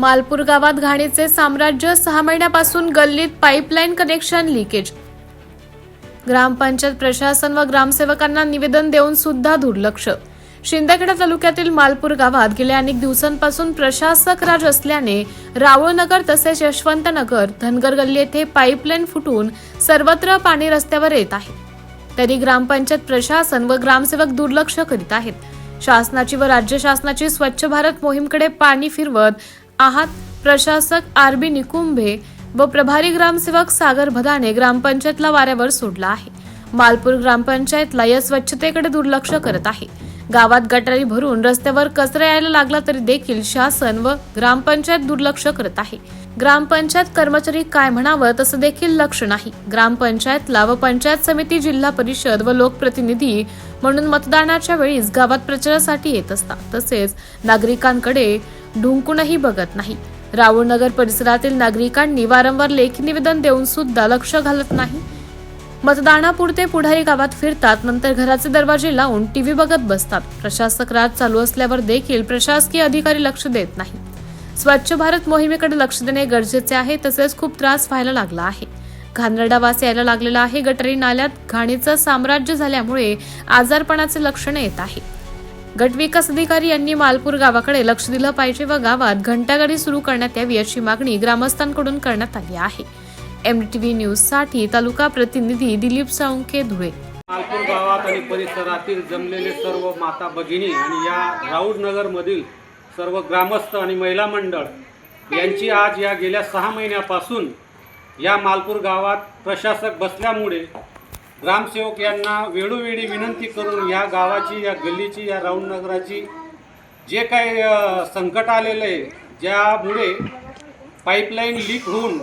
मालपूर गावात घाणीचे साम्राज्य सहा महिन्यापासून गल्लीत पाईपलाईन कनेक्शन लिकेज. ग्रामपंचायत प्रशासन व ग्रामसेवकांना निवेदन देऊन सुद्धा दुर्लक्ष. शिंदखेडा तालुक्यातील मालपूर गावात गेल्या अनेक दिवसांपासून प्रशासक राज असल्याने रावळनगर तसेच यशवंतनगर धनगर गल्ली येथे पाईपलाईन फुटून सर्वत्र पाणी रस्त्यावर येत आहे. तरी ग्रामपंचायत प्रशासन व ग्रामसेवक दुर्लक्ष करीत आहेत. शासनाची व राज्य शासनाची स्वच्छ भारत मोहीमकडे पाणी फिरवत आहात. प्रशासक आर बी निकुंभे व प्रभारी ग्रामसेवक सागर भदाने ग्रामपंचायतला वाऱ्यावर सोडला आहे. मालपूर ग्रामपंचायतला या स्वच्छतेकडे दुर्लक्ष करत आहे. गावात गटारी भरून रस्त्यावर कचरा यायला लागला तरी देखील शासन व ग्रामपंचायत दुर्लक्ष करत आहे. ग्रामपंचायत कर्मचारी काय म्हणावं तसं देखील लक्ष नाही. ग्रामपंचायतला व पंचायत समिती जिल्हा परिषद व लोकप्रतिनिधी म्हणून मतदानाच्या वेळीच गावात प्रचारासाठी येत असतात. तसेच नागरिकांकडे ढुंकूनही बघत नाही. रावळनगर परिसरातील नागरिकांनी वारंवार लेखी निवेदन देऊन सुद्धा लक्ष घालत नाही. मतदानापुरते पुढारी गावात फिरतात नंतर घराचे दरवाजे लावून टीव्ही बघत बसतात. प्रशासक राज चालू असल्यावर देखील प्रशासकीय अधिकारी लक्ष देत नाही. स्वच्छ भारत मोहिमेकडे लक्ष देणे गरजेचे आहे तसेच खूप त्रास व्हायला लागला आहे. घाणरडा वास यायला लागलेला आहे. गटरी नाल्यात घाणीचं साम्राज्य झाल्यामुळे आजारपणाचे लक्षण येत आहे. गटविकास अधिकारी यांनी मालपूर गावाकडे लक्ष दिलं पाहिजे व गावात घंटागाडी सुरू करण्यात यावी अशी मागणी ग्रामस्थांकडून करण्यात आली आहे. एमटीव्ही न्यूजसाठी तालुका प्रतिनिधी दिलीप साळुंके धुळे. मालपूर गावात आणि परिसरातील जमलेले सर्व माता भगिनी आणि या राऊतनगरमधील सर्व ग्रामस्थ आणि महिला मंडळ यांची आज या गेल्या सहा महिन्यापासून या मालपूर गावात प्रशासक बसल्यामुळे ग्रामसेवक यांना वेळोवेळी विनंती करून या गावाची या गल्लीची या राऊंडनगराची जे काही संकट आलेलं आहे ज्यामुळे पाईपलाईन लीक होऊन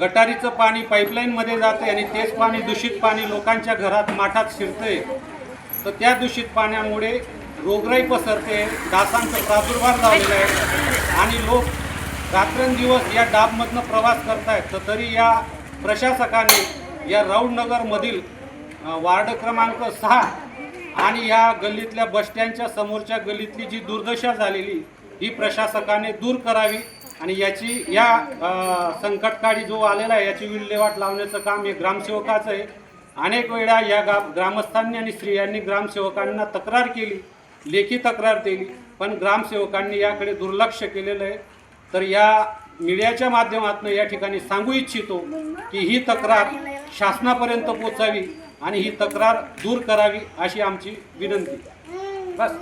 गटारीचं पाणी पाईपलाईनमध्ये जाते आणि तेच पाणी दूषित पाणी लोकांच्या घरात माठात शिरते तर त्या दूषित पाण्यामुळे रोगराई पसरते डासांचा प्रादुर्भाव झालेला आहे आणि लोक रात्रंदिवस या डाबमधनं प्रवास करतायत. तर तरी या प्रशासकाने या राऊंडनगरमधील वार्ड क्रमांक सहा आणि या गल्लीतल्या बसस्टँडच्या समोरच्या गल्लीतली जी दुर्दशा झालेली ही प्रशासकाने दूर करावी आणि याची या संकटकाळी जो आलेला आहे याची विल्हेवाट लावण्याचं काम हे ग्रामसेवकाचं आहे. अनेक वेळा या गा ग्रामस्थांनी आणि स्त्रियांनी ग्रामसेवकांना तक्रार केली लेखी तक्रार केली पण ग्रामसेवकांनी याकडे दुर्लक्ष केलेलं आहे. तर या मीडियाच्या माध्यमातून या ठिकाणी सांगू इच्छितो की ही तक्रार शासनापर्यंत पोचावी. आणि ही तक्रार दूर करावी अशी आमची विनंती. बस.